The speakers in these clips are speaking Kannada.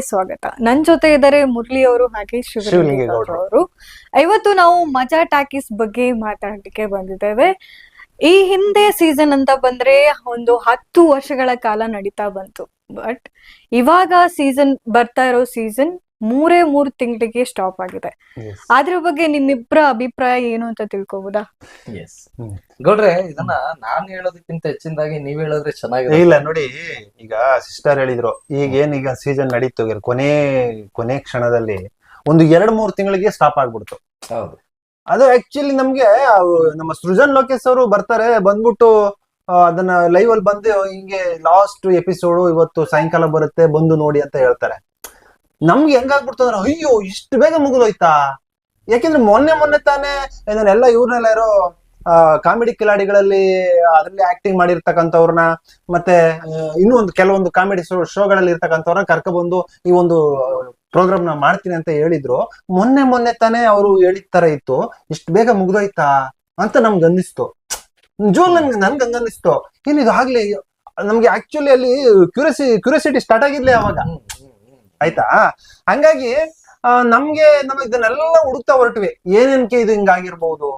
ಸ್ವಾಗತ ನನ್ ಜೊತೆ ಇದ್ದಾರೆ ಮುರಳಿ ಅವರು ಹಾಗೆ ಶಿವಲಿಂಗೇಗೌಡ. ಅವರು. ಇವತ್ತು ನಾವು ಮಜಾ ಟಾಕೀಸ್ ಬಗ್ಗೆ ಮಾತಾಡ್ಲಿಕ್ಕೆ ಬಂದಿದ್ದೇವೆ. ಈ ಹಿಂದೆ ಸೀಸನ್ ಅಂತ ಬಂದ್ರೆ ಒಂದು ಹತ್ತು ವರ್ಷಗಳ ಕಾಲ ನಡೀತಾ ಬಂತು. ಬಟ್ ಇವಾಗ ಸೀಸನ್ ಬರ್ತಾ ಇರೋ ಸೀಸನ್ ಮೂರೇ ಮೂರು ತಿಂಗಳಿಗೆ ಸ್ಟಾಪ್ ಆಗಿದೆ. ಅದ್ರ ಬಗ್ಗೆ ನಿಮ್ಮಿಬ್ಬರ ಅಭಿಪ್ರಾಯ ಏನು ಅಂತ ತಿಳ್ಕೊಬೋದಾ? ಎಸ್ ಗೌಡ್ರೆ ಇದನ್ನ ನಾನ್ ಹೇಳೋದಕ್ಕಿಂತ ಹೆಚ್ಚಿನದಾಗಿ ನೀವ್ ಹೇಳಿದ್ರೆ ಚೆನ್ನಾಗಿದೆ ಇಲ್ಲ ನೋಡಿ ಈಗ ಸಿಸ್ಟರ್ ಹೇಳಿದ್ರು ಈಗ ಏನ್ ಈಗ ಸೀಸನ್ ನಡೀತು ಕೊನೆ ಕೊನೆ ಕ್ಷಣದಲ್ಲಿ ಒಂದು ಎರಡ್ ಮೂರ್ ತಿಂಗಳಿಗೆ ಸ್ಟಾಪ್ ಆಗ್ಬಿಡ್ತು. ಹೌದು. ಅದು ಆಕ್ಚುಲಿ ನಮ್ಗೆ ನಮ್ಮ ಸೃಜನ್ ಲೋಕೇಶ್ ಅವರು ಬರ್ತಾರೆ ಬಂದ್ಬಿಟ್ಟು ಅದನ್ನ ಲೈವ್ ಅಲ್ಲಿ ಬಂದು ಹಿಂಗೆ ಲಾಸ್ಟ್ ಎಪಿಸೋಡ್ ಇವತ್ತು ಸಾಯಂಕಾಲ ಬರುತ್ತೆ ಬಂದು ನೋಡಿ ಅಂತ ಹೇಳ್ತಾರೆ. ನಮ್ಗೆ ಹೆಂಗಾಗ್ಬಿಡ್ತು ಅಂದ್ರೆ, ಅಯ್ಯೋ, ಇಷ್ಟು ಬೇಗ ಮುಗಿದೋಯ್ತಾ? ಯಾಕೆಂದ್ರೆ ಮೊನ್ನೆ ಮೊನ್ನೆ ತಾನೇ ಇದನ್ನೆಲ್ಲ ಇವ್ರನ್ನೆಲ್ಲ ಯಾರೋ ಕಾಮಿಡಿ ಕಿಲಾಡಿಗಳಲ್ಲಿ, ಅದರಲ್ಲಿ ಆಕ್ಟಿಂಗ್ ಮಾಡಿರ್ತಕ್ಕಂಥವ್ರನ್ನ, ಮತ್ತೆ ಇನ್ನೂ ಒಂದು ಕೆಲವೊಂದು ಕಾಮಿಡಿ ಶೋಗಳಲ್ಲಿ ಇರ್ತಕ್ಕಂಥವ್ರನ್ನ ಕರ್ಕೊಬಂದು ಈ ಒಂದು ಪ್ರೋಗ್ರಾಮ್ನ ಮಾಡ್ತೀನಿ ಅಂತ ಹೇಳಿದ್ರು. ಮೊನ್ನೆ ಮೊನ್ನೆ ತಾನೇ ಅವರು ಹೇಳಿದ ತರ ಇತ್ತು. ಇಷ್ಟು ಬೇಗ ಮುಗ್ದೋಯ್ತಾ? ಅಂತ ನಮ್ಗೆ ಅನ್ನಿಸ್ತು. ನಿಜವಾಗ್ ನನ್ಗೆ ನನ್ಗೆ ಹಂಗನ್ನಿಸ್ತು ಏನಿದು ಆಗ್ಲಿ, ನಮ್ಗೆ ಆಕ್ಚುಲಿ ಅಲ್ಲಿ ಕ್ಯೂರಿಯಸಿ ಕ್ಯೂರಿಯಾಸಿಟಿ ಸ್ಟಾರ್ಟ್ ಆಗಿರ್ಲಿ ಅವಾಗ. ಆಯ್ತಾ? ಹಂಗಾಗಿ ನಮ್ಗೆ ನಮ್ ಇದನ್ನೆಲ್ಲ ಹುಡುಕ್ತಾ ಹೊರಟ್ವಿ. ಏನೇನ್ಕೆ ಇದು ಹಿಂಗಾಗಿರ್ಬಹುದು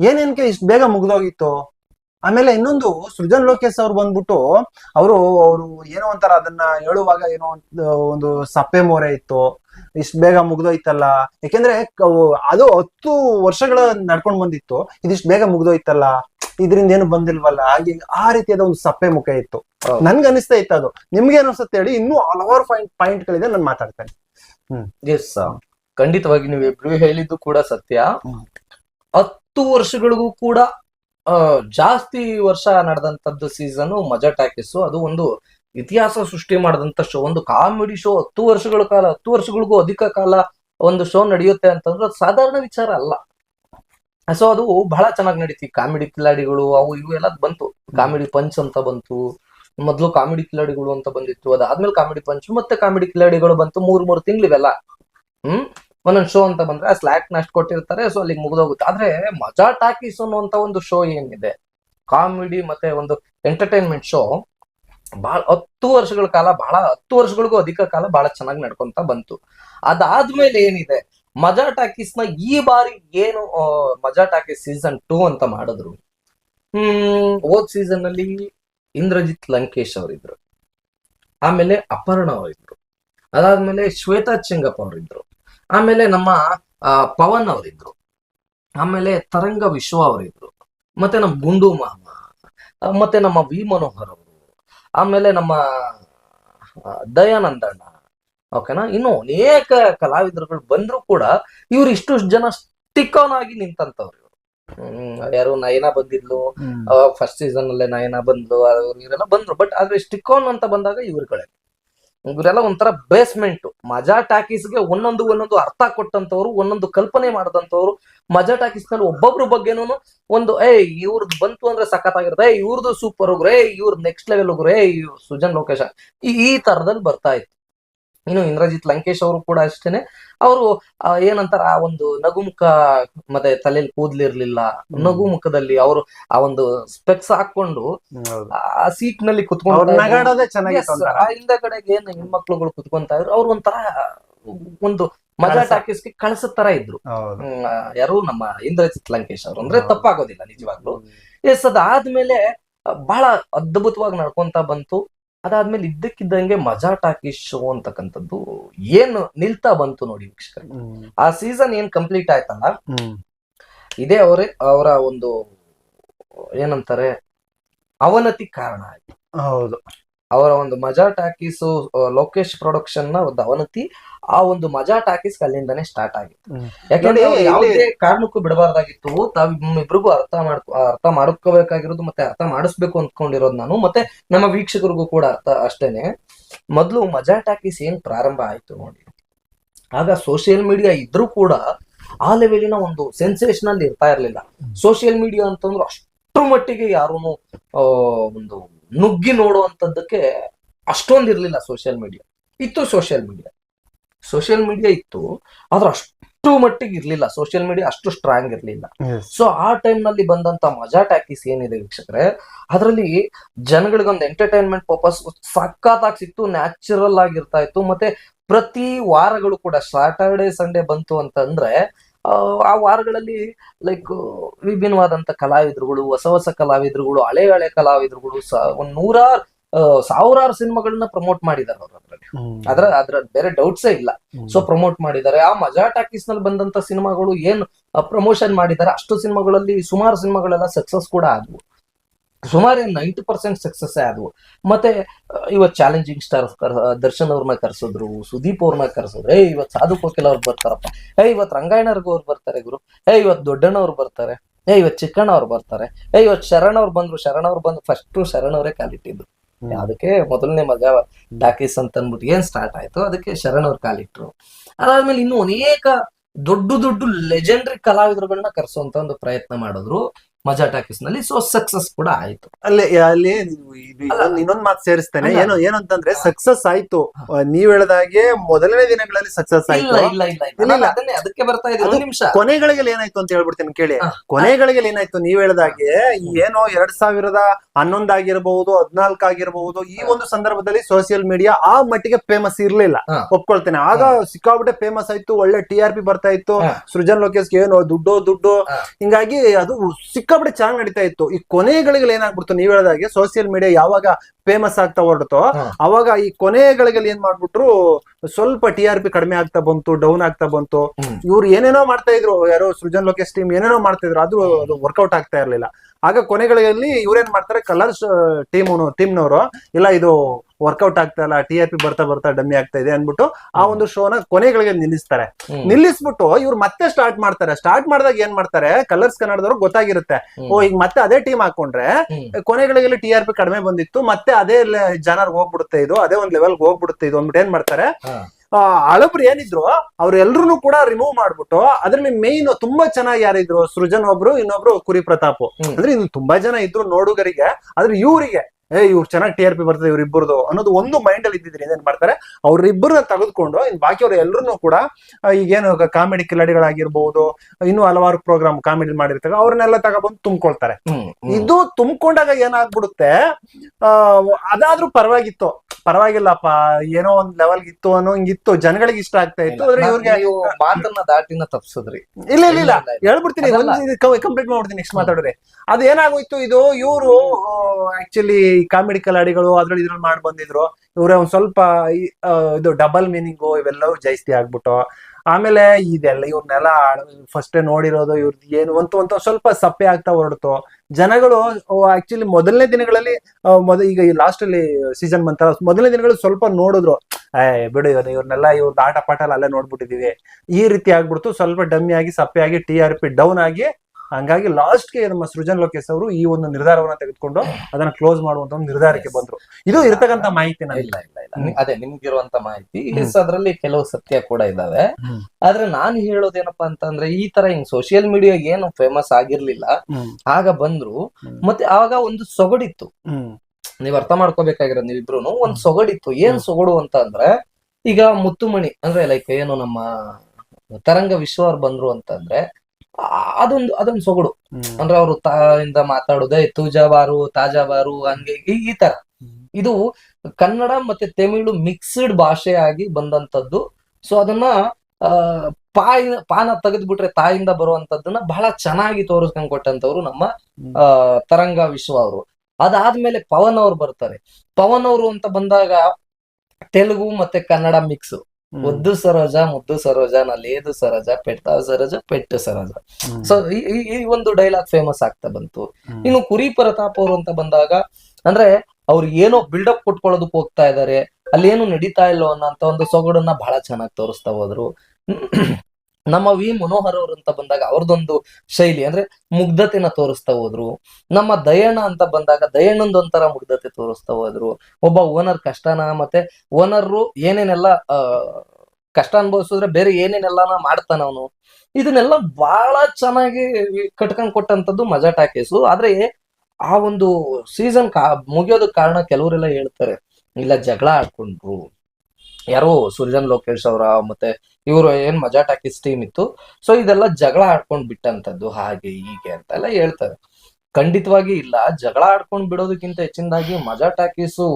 ಏನೇನ್ಕೆ ಇಷ್ಟು ಬೇಗ ಮುಗ್ದೋಗಿತ್ತು? ಆಮೇಲೆ ಇನ್ನೊಂದು, ಸೃಜನ್ ಲೋಕೇಶ್ ಅವ್ರು ಬಂದ್ಬಿಟ್ಟು, ಅವರು ಅವರು ಏನೋ ಒಂಥರ ಅದನ್ನ ಹೇಳುವಾಗ ಏನೋ ಒಂದು ಸಪ್ಪೆ ಮೋರೆ ಇತ್ತು. ಇಷ್ಟು ಬೇಗ ಮುಗ್ದೋಯ್ತಲ್ಲ. ಯಾಕೆಂದ್ರೆ ಅದು ಹತ್ತು ವರ್ಷಗಳ ನಡ್ಕೊಂಡ್ ಬಂದಿತ್ತು. ಇದಿಷ್ಟು ಬೇಗ ಮುಗ್ದೋಯ್ತಲ್ಲ. ಇದರಿಂದ ಏನು ಬಂದಿಲ್ವಲ್ಲ ಹಾಗೆ ಆ ರೀತಿಯಾದ ಒಂದು ಸಪ್ಪೆ ಮುಖ ಇತ್ತು. ನನ್ಗೆ ಅನಿಸ್ತಾ ಇತ್ತು ಅದು. ನಿಮ್ಗೆ ಅನಿಸುತ್ತೆ ಹೇಳಿ? ಇನ್ನೂ ಹಲವಾರು ಪಾಯಿಂಟ್ ಪಾಯಿಂಟ್ ಗಳಿದೆ ನಾನು ಮಾತಾಡ್ತೇನೆ. ಎಸ್ ಖಂಡಿತವಾಗಿ ನೀವು ಇಬ್ರು ಹೇಳಿದ್ದು ಕೂಡ ಸತ್ಯ. ಹ್ಮ್. ಹತ್ತು ವರ್ಷಗಳಿಗೂ ಕೂಡ ಜಾಸ್ತಿ ವರ್ಷ ನಡೆದಂತದ್ದು ಸೀಸನ್ ಮಜಾ ಟಾಕಿಸ್. ಅದು ಒಂದು ಇತಿಹಾಸ ಸೃಷ್ಟಿ ಮಾಡಿದಂತ ಶೋ ಒಂದು ಕಾಮಿಡಿ ಶೋ ಹತ್ತು ವರ್ಷಗಳ ಕಾಲ ಹತ್ತು ವರ್ಷಗಳಿಗೂ ಅಧಿಕ ಕಾಲ ಒಂದು ಶೋ ನಡೆಯುತ್ತೆ ಅಂತಂದ್ರೆ ಅದು ಸಾಧಾರಣ ವಿಚಾರ ಅಲ್ಲ. ಸೊ ಅದು ಬಹಳ ಚೆನ್ನಾಗಿ ನಡೀತಿ. ಕಾಮಿಡಿ ಕಿಲಾಡಿಗಳು, ಅವು ಇವು ಎಲ್ಲ ಬಂತು. ಕಾಮಿಡಿ ಪಂಚ್ ಅಂತ ಬಂತು. ಮೊದಲು ಕಾಮಿಡಿ ಕಿಲಾಡಿಗಳು ಅಂತ ಬಂದಿತ್ತು. ಅದಾದ್ಮೇಲೆ ಕಾಮಿಡಿ ಪಂಚ್, ಮತ್ತೆ ಕಾಮಿಡಿ ಕಿಲಾಡಿಗಳು ಬಂತು ಮೂರ್ ಮೂರು ತಿಂಗಳು ಇವೆಲ್ಲ ಹ್ಮ್? ಒಂದೊಂದ್ ಶೋ ಅಂತ ಬಂದ್ರೆ ಸ್ಲಾಕ್ ನಷ್ಟ ಕೊಟ್ಟಿರ್ತಾರೆ ಸೊ ಅಲ್ಲಿಗೆ ಮುಗ್ದೋಗುತ್ತೆ. ಆದ್ರೆ ಮಜಾ ಟಾಕೀಸ್ ಅನ್ನುವಂತ ಒಂದು ಶೋ ಏನಿದೆ? ಕಾಮಿಡಿ ಮತ್ತೆ ಒಂದು ಎಂಟರ್ಟೈನ್ಮೆಂಟ್ ಶೋ ಬಹಳ ಹತ್ತು ವರ್ಷಗಳ ಕಾಲ ಬಹಳ ಹತ್ತು ವರ್ಷಗಳಿಗೂ ಅಧಿಕ ಕಾಲ ಬಹಳ ಚೆನ್ನಾಗಿ ನಡ್ಕೊಂತ ಬಂತು. ಅದಾದ್ಮೇಲೆ ಏನಿದೆ? ಮಜಾ ಟಾಕೀಸ್ನ ಈ ಬಾರಿ ಏನು ಮಜಾ ಟಾಕೀಸ್ ಸೀಸನ್ ಟೂ ಅಂತ ಮಾಡಿದ್ರು. ಹ್ಮ್. ಹೋದ್ ಸೀಸನ್ ಅಲ್ಲಿ ಇಂದ್ರಜಿತ್ ಲಂಕೇಶ್ ಅವರಿದ್ರು. ಆಮೇಲೆ ಅಪರ್ಣ ಅವರಿದ್ರು. ಅದಾದ್ಮೇಲೆ ಶ್ವೇತಾ ಚೆಂಗಪ್ಪ ಅವರಿದ್ರು. ಆಮೇಲೆ ನಮ್ಮ ಪವನ್ ಅವರಿದ್ರು. ಆಮೇಲೆ ತರಂಗ ವಿಶ್ವ ಅವರಿದ್ರು. ಮತ್ತೆ ನಮ್ಮ ಗುಂಡು ಮಾಮ ಮತ್ತೆ ನಮ್ಮ ವಿ ಮನೋಹರ್ ಅವರು. ಆಮೇಲೆ ನಮ್ಮ ದಯಾನಂದಣ್ಣ. ಓಕೆನಾ? ಇನ್ನು ಅನೇಕ ಕಲಾವಿದರುಗಳು ಬಂದ್ರು ಕೂಡ ಇವ್ರು ಇಷ್ಟು ಜನ ಸ್ಟಿಕ್ ಆನ್ ಆಗಿ ನಿಂತವ್ರು ಇವ್ರು. ಹ್ಮ್ ಯಾರು ನಯನ ಬಂದಿದ್ಲು ಫಸ್ಟ್ ಸೀಸನ್ ಅಲ್ಲೇ ನಯನ ಬಂದ್ಲು ಅವ್ರು ಇವರೆಲ್ಲ ಬಂದ್ರು. ಬಟ್ ಆದ್ರೆ ಸ್ಟಿಕ್ ಆನ್ ಅಂತ ಬಂದಾಗ ಇವ್ರುಗಳೇ. ಇವರೆಲ್ಲ ಒಂಥರ ಬೇಸ್ಮೆಂಟ್ ಮಜಾ ಟಾಕೀಸ್ಗೆ ಒಂದೊಂದು ಒಂದೊಂದು ಅರ್ಥ ಕೊಟ್ಟಂತವ್ರು ಒಂದೊಂದು ಕಲ್ಪನೆ ಮಾಡಿದಂಥವ್ರು ಮಜಾ ಟಾಕೀಸ್ನಲ್ಲಿ ಒಬ್ಬೊಬ್ರು ಬಗ್ಗೆನೂ ಒಂದು ಏ ಇವ್ರದ್ದು ಬಂತು ಅಂದ್ರೆ ಸಖತ್ತಾಗಿರುತ್ತೆ. ಏ ಇವ್ರದ್ದು ಸೂಪರ್ ಹೋಗ್ರೆ ಇವ್ರ ನೆಕ್ಸ್ಟ್ ಲೆವೆಲ್ ಹೋಗ್ರೆ ಇವ್ರ ಸುಜನ್ ಲೋಕೇಶ. ಈ ತರದಲ್ಲಿ ಬರ್ತಾ ಇತ್ತು. ಇನ್ನು ಇಂದ್ರಜಿತ್ ಲಂಕೇಶ್ ಅವರು ಕೂಡ ಅಷ್ಟೇನೆ. ಅವರು ಏನಂತಾರ ಆ ಒಂದು ನಗುಮುಖ ಮತ್ತೆ ತಲೆಯಲ್ಲಿ ಕೂದ್ಲಿರ್ಲಿಲ್ಲ. ನಗು ನಗುಮುಖದಲ್ಲಿ ಅವರು ಆ ಒಂದು ಸ್ಪೆಕ್ಸ್ ಹಾಕೊಂಡು ಆ ಸೀಟ್ನಲ್ಲಿ ಕುತ್ಕೊಂಡು ಹಿಂದ ಕಡೆಗೆ ಏನ್ ಹೆಣ್ಮಕ್ಳುಗಳು ಕುತ್ಕೊಂತ ಇದ್ರು ಅವ್ರು ಒಂಥರ ಒಂದು ಮಜಾ. ಟಾಕೀಸ್ಗೆ ಕಳ್ಸೋ ತರ ಇದ್ರು. ಯಾರು ನಮ್ಮ ಇಂದ್ರಜಿತ್ ಲಂಕೇಶ್ ಅವರು ಅಂದ್ರೆ ತಪ್ಪಾಗೋದಿಲ್ಲ ನಿಜವಾಗ್ಲು. ಎಸ್ ಅದಾದ್ಮೇಲೆ ಬಹಳ ಅದ್ಭುತವಾಗಿ ನಡ್ಕೊಂತ ಬಂತು. ಅದಾದ್ಮೇಲೆ ಇದ್ದಕ್ಕಿದ್ದಂಗೆ ಮಜಾ ಟಾಕಿ ಶೋ ಅಂತಕ್ಕಂಥದ್ದು ಏನು ನಿಲ್ತಾ ಬಂತು ನೋಡಿ ವೀಕ್ಷಕರು. ಆ ಸೀಸನ್ ಏನ್ ಕಂಪ್ಲೀಟ್ ಆಯ್ತಲ್ಲ. ಇದೇ ಅವರೇ ಅವರ ಒಂದು ಏನಂತಾರೆ ಅವನತಿ ಕಾರಣ ಆಯ್ತು. ಹೌದು. ಅವರ ಒಂದು ಮಜಾ ಟಾಕೀಸ್ ಲೋಕೇಶ್ ಪ್ರೊಡಕ್ಷನ್ನ ಒಂದು ಅವನತಿ ಆ ಒಂದು ಮಜಾ ಟಾಕೀಸ್ ಅಲ್ಲಿಂದಾನೇ ಸ್ಟಾರ್ಟ್ ಆಗಿತ್ತು. ಯಾಕಂದ್ರೆ ಯಾವುದೇ ಕಾರಣಕ್ಕೂ ಬಿಡಬಾರ್ದಾಗಿತ್ತು. ತಾವಿಬ್ಬರಿಗೂ ಅರ್ಥ ಮಾಡ್ಕೊ ಅರ್ಥ ಮಾಡ್ಕೋಬೇಕಾಗಿರೋದು ಮತ್ತೆ ಅರ್ಥ ಮಾಡಿಸ್ಬೇಕು ಅಂದ್ಕೊಂಡಿರೋದು ನಾನು. ಮತ್ತೆ ನಮ್ಮ ವೀಕ್ಷಕರಿಗೂ ಕೂಡ ಅರ್ಥ ಅಷ್ಟೇನೆ. ಮೊದಲು ಮಜಾ ಟಾಕೀಸ್ ಏನ್ ಪ್ರಾರಂಭ ಆಯ್ತು ನೋಡಿ. ಆಗ ಸೋಷಿಯಲ್ ಮೀಡಿಯಾ ಇದ್ರೂ ಕೂಡ ಆ ಲೆವೆಲಿನ ಒಂದು ಸೆನ್ಸೇಷನಲ್ ಇರ್ತಾ ಇರ್ಲಿಲ್ಲ. ಸೋಷಿಯಲ್ ಮೀಡಿಯಾ ಅಂತಂದ್ರೆ ಅಷ್ಟು ಮಟ್ಟಿಗೆ ಯಾರೂ ಒಂದು ನುಗ್ಗಿ ನೋಡುವಂತದ್ದಕ್ಕೆ ಅಷ್ಟೊಂದು ಇರಲಿಲ್ಲ ಸೋಷಿಯಲ್ ಮೀಡಿಯಾ ಇತ್ತು ಸೋಷಿಯಲ್ ಮೀಡಿಯಾ ಸೋಷಿಯಲ್ ಮೀಡಿಯಾ ಇತ್ತು ಆದ್ರೆ ಅಷ್ಟು ಮಟ್ಟಿಗೆ ಇರ್ಲಿಲ್ಲ. ಸೋಷಿಯಲ್ ಮೀಡಿಯಾ ಅಷ್ಟು ಸ್ಟ್ರಾಂಗ್ ಇರ್ಲಿಲ್ಲ. ಸೊ ಆ ಟೈಮ್ನಲ್ಲಿ ಬಂದಂತ ಮಜಾ ಟ್ಯಾಕೀಸ್ ಏನಿದೆ ವೀಕ್ಷಕರೇ ಅದರಲ್ಲಿ ಜನಗಳಿಗೊಂದು ಎಂಟರ್ಟೈನ್ಮೆಂಟ್ ಪರ್ಪಸ್ ಸಖತ್ತಾಗಿ ಸಿಕ್ತು ನ್ಯಾಚುರಲ್ ಆಗಿರ್ತಾ ಇತ್ತು ಮತ್ತೆ ಪ್ರತಿ ವಾರಗಳು ಕೂಡ ಸ್ಯಾಟರ್ಡೆ ಸಂಡೇ ಬಂತು ಅಂತಂದ್ರೆ ಆ, ಆ ವಾರಗಳಲ್ಲಿ ಲೈಕ್ ವಿಭಿನ್ನವಾದಂತ ಕಲಾವಿದರುಗಳು ಹೊಸ ಹೊಸ ಕಲಾವಿದರುಗಳು ಹಳೆ ಹಳೆ ಕಲಾವಿದರುಗಳು ಸ- ಒಂದ್ ನೂರಾರು ಸಾವಿರಾರು ಸಿನಿಮಾಗಳನ್ನ ಪ್ರಮೋಟ್ ಮಾಡಿದ್ದಾರೆ ಅವ್ರು ಅದ್ರಲ್ಲಿ. ಅದ್ರ ಅದ್ರ ಬೇರೆ ಡೌಟ್ಸೇ ಇಲ್ಲ. ಸೊ ಪ್ರಮೋಟ್ ಮಾಡಿದ್ದಾರೆ ಆ ಮಜಾ ಟಾಕೀಸ್ನಲ್ಲಿ ಬಂದಂತ ಸಿನಿಮಾಗಳು ಏನ್ ಪ್ರಮೋಷನ್ ಮಾಡಿದ್ದಾರೆ ಅಷ್ಟು ಸಿನಿಮಾಗಳಲ್ಲಿ ಸುಮಾರು ಸಿನಿಮಾಗಳೆಲ್ಲ ಸಕ್ಸಸ್ ಕೂಡ ಆದ್ವು. ಸುಮಾರು ನೈಂಟಿ ಪರ್ಸೆಂಟ್ ಸಕ್ಸಸ್ ಆದವು. ಮತ್ತೆ ಇವತ್ತು ಇವತ್ ಚಾಲೆಂಜಿಂಗ್ ಸ್ಟಾರ್ ದರ್ಶನ್ ಅವ್ರನ್ನ ಕರ್ಸಿದ್ರು ಸುದೀಪ್ ಅವ್ರನ್ನ ಕರ್ಸಿದ್ರು. ಏ ಇವತ್ತು ಸಾಧು ಕೋಕಿಲ್ ಅವ್ರು ಬರ್ತಾರಪ್ಪ. ಏ ಇವತ್ತು ರಂಗಾಯಣರ್ಗು ಅವ್ರು ಬರ್ತಾರೆ ಗುರು. ಏ ಇವತ್ತು ದೊಡ್ಡಣ್ಣ ಅವ್ರು ಬರ್ತಾರೆ. ಏ ಇವತ್ತು ಚಿಕ್ಕಣ್ಣ ಅವ್ರು ಬರ್ತಾರೆ. ಏ ಇವತ್ತು ಶರಣ್ ಅವ್ರು ಬಂದ್ರು. ಶರಣ್ ಅವ್ರು ಬಂದು ಫಸ್ಟ್ ಶರಣ್ ಅವರೇ ಕಾಲಿಟ್ಟಿದ್ರು ಅದಕ್ಕೆ ಮೊದಲನೇ ಮಜಾ ಡಾಕೀಸ್ ಅಂತ ಅಂದ್ಬಿಟ್ಟು ಏನ್ ಸ್ಟಾರ್ಟ್ ಆಯ್ತು ಅದಕ್ಕೆ ಶರಣ್ ಅವ್ರು ಕಾಲಿಟ್ರು ಅದಾದ್ಮೇಲೆ ಇನ್ನು ಅನೇಕ ದೊಡ್ಡ ದೊಡ್ಡ ಲೆಜೆಂಡ್ರಿ ಕಲಾವಿದರುಗಳನ್ನ ಕರೆಸುವಂತ ಒಂದು ಪ್ರಯತ್ನ ಮಾಡಿದ್ರು. ಮಜಾ ಟಾಕೀಸ್ನಲ್ಲಿ ಸೊ ಸಕ್ಸಸ್ ಕೂಡ ಆಯ್ತು. ಅಲ್ಲೇ ಅಲ್ಲಿ ಇದು ಇನ್ನೊಂದ್ ಮಾತು ಸೇರಿಸ್ತೇನೆ. ಏನು ಏನು ಅಂತಂದ್ರೆ ಸಕ್ಸಸ್ ಆಯ್ತು. ನೀವ್ ಹೇಳದಾಗೆ ಮೊದಲನೇ ದಿನಗಳಲ್ಲಿ ಸಕ್ಸಸ್ ಆಯ್ತು. ಇಲ್ಲ ಇಲ್ಲ ಇಲ್ಲ. ಅದಕ್ಕೆ ಬರ್ತಾ ಇದ್ದೀನಿ. ಅದು ನಿಮಿಷ. ಕೊನೆಗಳಿಗೆ ಏನಾಯ್ತು ಅಂತ ಹೇಳ್ಬಿಡ್ತೀನಿ ಕೇಳಿ. ಕೊನೆಗಳಿಗೆ ಏನಾಯ್ತು? ನೀವ್ ಹೇಳ್ದಾಗೆ ಏನೋ ಎರಡ್ ಸಾವಿರದ ಹನ್ನೊಂದ್ ಆಗಿರಬಹುದು ಹದ್ನಾಲ್ಕ ಆಗಿರಬಹುದು ಈ ಒಂದು ಸಂದರ್ಭದಲ್ಲಿ ಸೋಷಿಯಲ್ ಮೀಡಿಯಾ ಆ ಮಟ್ಟಿಗೆ ಫೇಮಸ್ ಇರ್ಲಿಲ್ಲ. ಒಪ್ಕೊಳ್ತೇನೆ. ಆಗ ಸಿಕ್ಕಾಬಿಟ್ಟೆ ಫೇಮಸ್ ಆಯ್ತು ಒಳ್ಳೆ ಟಿ ಆರ್ ಪಿ ಬರ್ತಾ ಇತ್ತು. ಸೃಜನ್ ಲೋಕೇಶ್ ಏನು ದುಡ್ಡು ದುಡ್ಡು. ಹಿಂಗಾಗಿ ಅದು ಸಿಕ್ಕಾಬಿಟ್ಟೆ ಚೆನ್ನಾಗಿ ನಡೀತಾ ಇತ್ತು. ಈ ಕೊನೆಗಳಿಗೆ ಏನಾಗ್ಬಿಡ್ತು? ನೀವು ಹೇಳಿದಾಗೆ ಸೋಷಿಯಲ್ ಮೀಡಿಯಾ ಯಾವಾಗ ಫೇಮಸ್ ಆಗ್ತಾ ಹೊರಡ್ತೋ. ಅವಾಗ ಈ ಕೊನೆಗಳಿಗೆ ಏನ್ ಮಾಡ್ಬಿಟ್ರು ಸ್ವಲ್ಪ ಟಿ ಆರ್ ಪಿ ಕಡಿಮೆ ಆಗ್ತಾ ಬಂತು ಡೌನ್ ಆಗ್ತಾ ಬಂತು. ಇವ್ರು ಏನೇನೋ ಮಾಡ್ತಾ ಇದ್ರು ಯಾರೋ ಸೃಜನ್ ಲೋಕೇಶ್ ಟೀಮ್ ಏನೇನೋ ಮಾಡ್ತಾ ಇದ್ರು ಅದು ಅದು ವರ್ಕೌಟ್ ಆಗ್ತಾ ಇರ್ಲಿಲ್ಲ. ಆಗ ಕೊನೆಗಳಲ್ಲಿ ಇವ್ರೇನ್ ಮಾಡ್ತಾರೆ ಕಲರ್ಸ್ ಟೀಮ್ ಟೀಮ್ನವರು ಇಲ್ಲ ಇದು ವರ್ಕೌಟ್ ಆಗ್ತಾ ಇಲ್ಲ ಟಿ ಆರ್ ಪಿ ಬರ್ತಾ ಬರ್ತಾ ಡಮ್ಮಿ ಆಗ್ತಾ ಇದೆ ಅನ್ಬಿಟ್ಟು ಆ ಒಂದು ಶೋನ ಕೊನೆಗಳಿಗೆ ನಿಲ್ಲಿಸ್ತಾರೆ. ನಿಲ್ಲಿಸ್ಬಿಟ್ಟು ಇವ್ರು ಮತ್ತೆ ಸ್ಟಾರ್ಟ್ ಮಾಡ್ತಾರೆ. ಸ್ಟಾರ್ಟ್ ಮಾಡಿದಾಗ ಏನ್ ಮಾಡ್ತಾರೆ ಕಲರ್ಸ್ ಕನ್ನಡದವ್ರು ಗೊತ್ತಾಗಿರುತ್ತೆ. ಓ ಈಗ ಮತ್ತೆ ಅದೇ ಟೀಮ್ ಹಾಕೊಂಡ್ರೆ. ಕೊನೆಗಳಿಗೆ ಟಿ ಆರ್ ಪಿ ಕಡಿಮೆ ಬಂದಿತ್ತು ಮತ್ತೆ ಅದೇ ಜನರ್ಗ್ ಹೋಗ್ಬಿಡುತ್ತೆ ಇದು ಅದೇ ಒಂದ್ ಲೆವೆಲ್ ಹೋಗ್ಬಿಡುತ್ತೆ ಇದು ಅಂದ್ಬಿಟ್ಟು ಏನ್ ಮಾಡ್ತಾರೆ? ಹಳಬ್ರು ಏನಿದ್ರು ಅವ್ರೆಲ್ರು ಕೂಡ ರಿಮೂವ್ ಮಾಡ್ಬಿಟ್ಟು ಅದ್ರಲ್ಲಿ ಮೇನ್ ತುಂಬಾ ಚೆನ್ನಾಗಿ ಯಾರಿದ್ರು ಸೃಜನ್ ಒಬ್ರು ಇನ್ನೊಬ್ರು ಕುರಿ ಪ್ರತಾಪ್. ಅಂದ್ರೆ ಇನ್ನು ತುಂಬಾ ಜನ ಇದ್ರು ನೋಡುಗರಿಗೆ ಆದ್ರೆ ಇವ್ರಿಗೆ ಏ ಇವ್ರು ಚೆನ್ನಾಗಿ ಟಿ ಆರ್ ಪಿ ಬರ್ತದೆ ಇವ್ರಿಬ್ಬರದು ಅನ್ನೋದು ಒಂದು ಮೈಂಡ್ ಅಲ್ಲಿ ಇದ್ದಿದ್ರೆ ಏನ್ ಮಾಡ್ತಾರೆ? ಅವ್ರಿಬ್ಬರನ್ನ ತೆಗೆದುಕೊಂಡು ಇನ್ ಬಾಕಿಯವ್ರು ಎಲ್ಲರೂ ಕೂಡ ಈಗೇನು ಕಾಮಿಡಿ ಕಿಲಾಡಿಗಳಾಗಿರ್ಬಹುದು ಇನ್ನು ಹಲವಾರು ಪ್ರೋಗ್ರಾಮ್ ಕಾಮಿಡಿ ಮಾಡಿರ್ತಾರೆ ಅವ್ರನ್ನೆಲ್ಲ ತಗೊಬಂದು ತುಂಬಿಕೊಳ್ತಾರೆ. ಇದು ತುಂಬಿಕೊಂಡಾಗ ಏನಾಗ್ಬಿಡುತ್ತೆ ಆ ಅದಾದ್ರೂ ಪರವಾಗಿತ್ತು. ಪರವಾಗಿಲ್ಲಪ್ಪ ಏನೋ ಒಂದ್ ಲೆವೆಲ್ ಇತ್ತು ಅನ್ನೋ ಹಿಂಗಿತ್ತು. ಜನಗಳಿಗೆ ಇಷ್ಟ ಆಗ್ತಾ ಇತ್ತು ಆದ್ರೆ ಇವ್ರಿಗೆ ಮಾತನ್ನ ದಾಟಿನ ತಪ್ಸಿದ್ರಿ. ಇಲ್ಲ ಇಲ್ಲ ಇಲ್ಲ. ಇಲ್ಲ, ಇಲ್ಲ. ಹೇಳ್ಬಿಡ್ತೀನಿ ಕಂಪ್ಲೀಟ್ ಮಾಡ್ಬಿಡ್ತೀನಿ ನೆಕ್ಸ್ಟ್ ಮಾತಾಡ್ರಿ. ಅದೇನಾಗೋಯ್ತು ಇದು? ಇವರು ಆಕ್ಚುಲಿ ಕಾಮಿಡಿ ಕಲಾಡಿಗಳು ಅದ್ರಲ್ಲಿ ಇದ್ರಲ್ಲಿ ಮಾಡಿ ಬಂದಿದ್ರು. ಇವ್ರೆ ಒಂದ್ ಸ್ವಲ್ಪ, ಈ- ಇದು ಡಬಲ್ ಮೀನಿಂಗು ಇವೆಲ್ಲವೂ ಜಾಸ್ತಿ ಆಗ್ಬಿಟ್ಟು. ಆಮೇಲೆ ಇದೆಲ್ಲ ಇವ್ರನ್ನೆಲ್ಲ ಫಸ್ಟ್ ನೋಡಿರೋದು ಇವ್ರದ್ದು ಏನು ಅಂತ ಸ್ವಲ್ಪ ಸಪ್ಪೆ ಆಗ್ತಾ ಹೊರಡ್ತು. ಜನಗಳು ಆಕ್ಚುಲಿ ಮೊದಲನೇ ದಿನಗಳಲ್ಲಿ ಮೊದಲ ಮೊದ, ಈಗ ಈ ಲಾಸ್ಟ್ ಅಲ್ಲಿ ಸೀಸನ್ ಬಂತಾರ ಮೊದಲನೇ ದಿನಗಳು ಸ್ವಲ್ಪ ನೋಡಿದ್ರು. ಏ, ಬಿಡು ಇವ್ರನ್ನ ಇವ್ರನ್ನೆಲ್ಲ ಇವ್ರದ್ದು ಆಟ ಪಾಠ ಅಲ್ಲೇ ನೋಡ್ಬಿಟ್ಟಿದೀವಿ. ಈ ರೀತಿ ಆಗ್ಬಿಡ್ತು, ಸ್ವಲ್ಪ ಡಮ್ಮಿ ಆಗಿ, ಸಪ್ಪೆ ಆಗಿ ಟಿ ಆರ್ ಪಿ ಡೌನ್ ಆಗಿ ಹಂಗಾಗಿ ಲಾಸ್ಟ್ಗೆ ನಮ್ಮ ಸೃಜನ್ ಲೋಕೇಶ್ ಅವರು ಈ ಒಂದು ನಿರ್ಧಾರವನ್ನ ತೆಗೆದುಕೊಂಡು ಅದನ್ನ ಕ್ಲೋಸ್ ಮಾಡುವಂತ ಒಂದು ನಿರ್ಧಾರಕ್ಕೆ ಬಂದ್ರು. ಇದು ಇರ್ತಕ್ಕಂತ ಮಾಹಿತಿ ಇಲ್ಲ ಇಲ್ಲ ಅದೇ ನಿಮ್ಗಿರುವಂತ ಮಾಹಿತಿ. ಅದ್ರಲ್ಲಿ ಕೆಲವು ಸತ್ಯ ಕೂಡ ಇದಾವೆ. ಆದ್ರೆ ನಾನ್ ಹೇಳೋದೇನಪ್ಪಾ ಅಂತಂದ್ರೆ ಈ ತರ ಹಿಂಗ್ ಸೋಷಿಯಲ್ ಮೀಡಿಯಾ ಏನು ಫೇಮಸ್ ಆಗಿರ್ಲಿಲ್ಲ. ಆಗ ಬಂದ್ರು. ಮತ್ತೆ ಆಗ ಒಂದು ಸೊಗಡಿತ್ತು. ನೀವ್ ಅರ್ಥ ಮಾಡ್ಕೋಬೇಕಾಗಿರೋ ನೀವಿಬ್ರು ಒಂದ್ ಸೊಗಡಿತ್ತು. ಏನ್ ಸೊಗಡು ಅಂತ ಅಂದ್ರೆ ಈಗ ಮುತ್ತುಮಣಿ ಅಂದ್ರೆ ಲೈಕ್ ಏನು ನಮ್ಮ ತರಂಗ ವಿಶ್ವ ಅವ್ರು ಬಂದ್ರು ಅಂತಂದ್ರೆ ಅದೊಂದು ಅದೊಂದು ಸೊಗಡು. ಅಂದ್ರೆ ಅವರು ತಾಯಿಂದ ಮಾತಾಡೋದೇ ತೂಜಾವಾರು ತಾಜಾವಾರು ಹಂಗೆ ಈ ತರ. ಇದು ಕನ್ನಡ ಮತ್ತೆ ತಮಿಳು ಮಿಕ್ಸ್ಡ್ ಭಾಷೆಯಾಗಿ ಬಂದಂತದ್ದು. ಸೊ ಅದನ್ನ ಪಾಯಿ ಪಾನ ತೆಗೆದ್ಬಿಟ್ರೆ ತಾಯಿಂದ ಬರುವಂತದ್ದನ್ನ ಬಹಳ ಚೆನ್ನಾಗಿ ತೋರಿಸ್ಕೊಂಡ್ ಕೊಟ್ಟಂತವ್ರು ನಮ್ಮ ತರಂಗ ವಿಶ್ವ ಅವರು. ಅದಾದ್ಮೇಲೆ ಪವನ್ ಅವ್ರು ಬರ್ತಾರೆ. ಪವನ್ ಅವರು ಅಂತ ಬಂದಾಗ ತೆಲುಗು ಮತ್ತೆ ಕನ್ನಡ ಮಿಕ್ಸ್ ಹ್ಮ್. ಸರೋಜಾ ಸರೋಜ ಮುದ್ದು ಸರೋಜ ನಲೇದು ಸರೋಜ ಪೆಟ್ಟಾವ್ ಸರೋಜ ಪೆಟ್ಟು ಸರೋಜ. ಸೊ ಈ ಒಂದು ಡೈಲಾಗ್ ಫೇಮಸ್ ಆಗ್ತಾ ಬಂತು ಇನ್ನು ಕುರಿ ಪ್ರತಾಪ್ ಅವರು ಅಂತ ಬಂದಾಗ ಅಂದ್ರೆ ಅವ್ರು ಏನೋ ಬಿಲ್ಡಪ್ ಕೊಟ್ಕೊಳ್ಳೋದಕ್ಕೆ ಹೋಗ್ತಾ ಇದಾರೆ ಅಲ್ಲಿ ಏನು ನಡೀತಾ ಇಲ್ಲ ಅನ್ನೋಂತ ಒಂದು ಸೊಗಡನ್ನ ಬಹಳ ಚೆನ್ನಾಗಿ ತೋರಿಸ್ತಾ ಹೋದ್ರು ನಮ್ಮ ವಿ ಮನೋಹರ್ ಅವರು ಅಂತ ಬಂದಾಗ ಅವ್ರದ್ದೊಂದು ಶೈಲಿ ಅಂದ್ರೆ ಮುಗ್ಧತೆನ ತೋರಿಸ್ತಾ ಹೋದ್ರು. ನಮ್ಮ ದಯಣ್ಣ ಅಂತ ಬಂದಾಗ ದಯಣ್ಣಂದ್ ಮುಗ್ಧತೆ ತೋರಿಸ್ತಾ ಹೋದ್ರು. ಒಬ್ಬ ಓನರ್ ಕಷ್ಟನ ಮತ್ತೆ ಓನರ್ ಏನೇನೆಲ್ಲ ಕಷ್ಟ ಅನುಭವಿಸಿದ್ರೆ ಬೇರೆ ಏನೇನೆಲ್ಲಾನ ಮಾಡ್ತಾನ ಅವನು. ಇದನ್ನೆಲ್ಲ ಬಹಳ ಚೆನ್ನಾಗಿ ಕಟ್ಕೊಂಡ್ ಕೊಟ್ಟಂತದ್ದು ಮಜಾ ಟಾಕೀಸು. ಆದ್ರೆ ಆ ಒಂದು ಸೀಸನ್ ಕಾ ಕಾರಣ ಕೆಲವರೆಲ್ಲ ಹೇಳ್ತಾರೆ, ಇಲ್ಲ ಜಗಳ ಆಡ್ಕೊಂಡ್ರು. ಯಾರೋ ಸುರ್ಜನ್ ಲೋಕೇಶ್ ಅವರ ಮತ್ತೆ ಇವರು ಏನ್ ಮಜಾ ಟಾಕೀಸ್ ಟೀಮ್ ಇತ್ತು. ಸೊ ಇದೆಲ್ಲ ಜಗಳ ಆಡ್ಕೊಂಡ್ ಬಿಟ್ಟಂತದ್ದು ಹಾಗೆ ಹೀಗೆ ಅಂತೆಲ್ಲ ಹೇಳ್ತಾರೆ. ಖಂಡಿತವಾಗಿ ಇಲ್ಲ. ಜಗಳ ಆಡ್ಕೊಂಡ್ ಬಿಡೋದಕ್ಕಿಂತ ಹೆಚ್ಚಿನದಾಗಿ ಮಜಾ ಟಾಕೀಸು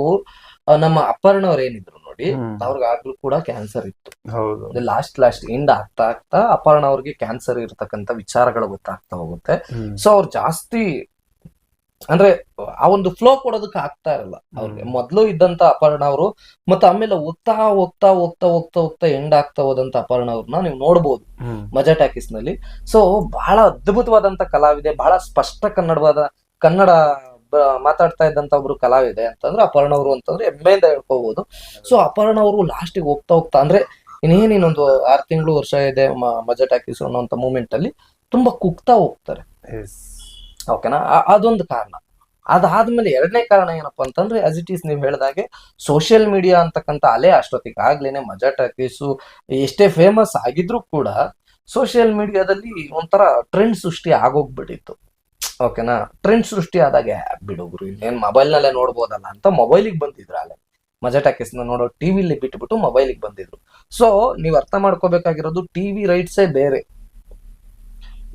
ನಮ್ಮ ಅಪರ್ಣ ಅವ್ರು ಏನಿದ್ರು ನೋಡಿ ಅವ್ರಿಗೆ ಆಗ್ಲೂ ಕೂಡ ಕ್ಯಾನ್ಸರ್ ಇತ್ತು. ಹೌದು. ಲಾಸ್ಟ್ ಲಾಸ್ಟ್ ಎಂಡ್ ಆಗ್ತಾ ಆಗ್ತಾ ಅಪರ್ಣ ಅವ್ರಿಗೆ ಕ್ಯಾನ್ಸರ್ ಇರತಕ್ಕಂತ ವಿಚಾರಗಳು ಗೊತ್ತಾಗ್ತಾ ಹೋಗುತ್ತೆ. ಸೊ ಅವ್ರು ಜಾಸ್ತಿ ಅಂದ್ರೆ ಆ ಒಂದು ಫ್ಲೋ ಕೊಡೋದಕ್ಕೆ ಆಗ್ತಾ ಇರಲ್ಲ. ಅವ್ರಿಗೆ. ಮೊದ್ಲು ಇದ್ದಂತ ಅಪರ್ಣ ಅವರು ಮತ್ತೆ ಆಮೇಲೆ ಹೋಗ್ತಾ ಹೋಗ್ತಾ ಹೋಗ್ತಾ ಹೋಗ್ತಾ ಹೋಗ್ತಾ ಎಂಡ್ ಆಗ್ತಾ ಹೋದಂತ ಅಪರ್ಣ ಅವ್ರನ್ನ ನೀವು ನೋಡ್ಬೋದು ಮಜಾ ಟಾಕೀಸ್ನಲ್ಲಿ ಸೊ ಬಹಳ ಅದ್ಭುತವಾದಂತ ಕಲಾವಿದೆ ಬಹಳ ಸ್ಪಷ್ಟ ಕನ್ನಡವಾದ ಕನ್ನಡ ಮಾತಾಡ್ತಾ ಇದ್ದಂತ ಒಬ್ರು ಕಲಾವಿದೆ ಅಂತಂದ್ರೆ ಅಪರ್ಣ ಅವರು ಅಂತಂದ್ರೆ ಹೆಮ್ಮೆಯಿಂದ ಹೇಳ್ಕೋಬಹುದು ಸೊ ಅಪರ್ಣ ಅವರು ಲಾಸ್ಟಿಗೆ ಹೋಗ್ತಾ ಹೋಗ್ತಾ ಅಂದ್ರೆ ಇನ್ನೇನ್ ಇನ್ನೊಂದು ಆರು ತಿಂಗಳು ವರ್ಷ ಇದೆ ಮಜಾ ಟಾಕೀಸ್ ಅನ್ನೋಂತ ಮೂಮೆಂಟ್ ಅಲ್ಲಿ ತುಂಬಾ ಕುಗ್ತಾ ಹೋಗ್ತಾರೆ. ಓಕೆನಾ ಅದೊಂದು ಕಾರಣ. ಅದಾದ್ಮೇಲೆ ಎರಡನೇ ಕಾರಣ ಏನಪ್ಪಾ ಅಂತಂದ್ರೆ ಅಸ್ ಇಟ್ ಈಸ್ ನೀವು ಹೇಳ್ದಾಗೆ ಸೋಷಿಯಲ್ ಮೀಡಿಯಾ ಅಂತಕ್ಕಂಥ ಅಲೆ ಅಷ್ಟೊತ್ತಿಗೆ ಆಗ್ಲೇನೆ ಮಜಾ ಟಾಕೀಸು, ಎಷ್ಟೇ ಫೇಮಸ್ ಆಗಿದ್ರು ಕೂಡ ಸೋಷಿಯಲ್ ಮೀಡಿಯಾದಲ್ಲಿ ಒಂಥರ ಟ್ರೆಂಡ್ ಸೃಷ್ಟಿ ಆಗೋಗ್ಬಿಟ್ಟಿತ್ತು. ಓಕೆನಾ ಟ್ರೆಂಡ್ ಸೃಷ್ಟಿ ಆದಾಗ ಬಿಡುಗ್ರು ಇನ್ನೇನು ಮೊಬೈಲ್ ನಲ್ಲೇ ನೋಡ್ಬೋದಲ್ಲ ಅಂತ ಮೊಬೈಲಿಗೆ ಬಂದಿದ್ರು ಅಲೆ ಮಜಾ ಟಾಕೀಸ್ ನೋಡೋ ಟಿವಿಲಿ ಬಿಟ್ಬಿಟ್ಟು ಮೊಬೈಲಿಗೆ ಬಂದಿದ್ರು. ಸೊ ನೀವು ಅರ್ಥ ಮಾಡ್ಕೋಬೇಕಾಗಿರೋದು ಟಿವಿ ರೈಟ್ಸೇ ಬೇರೆ.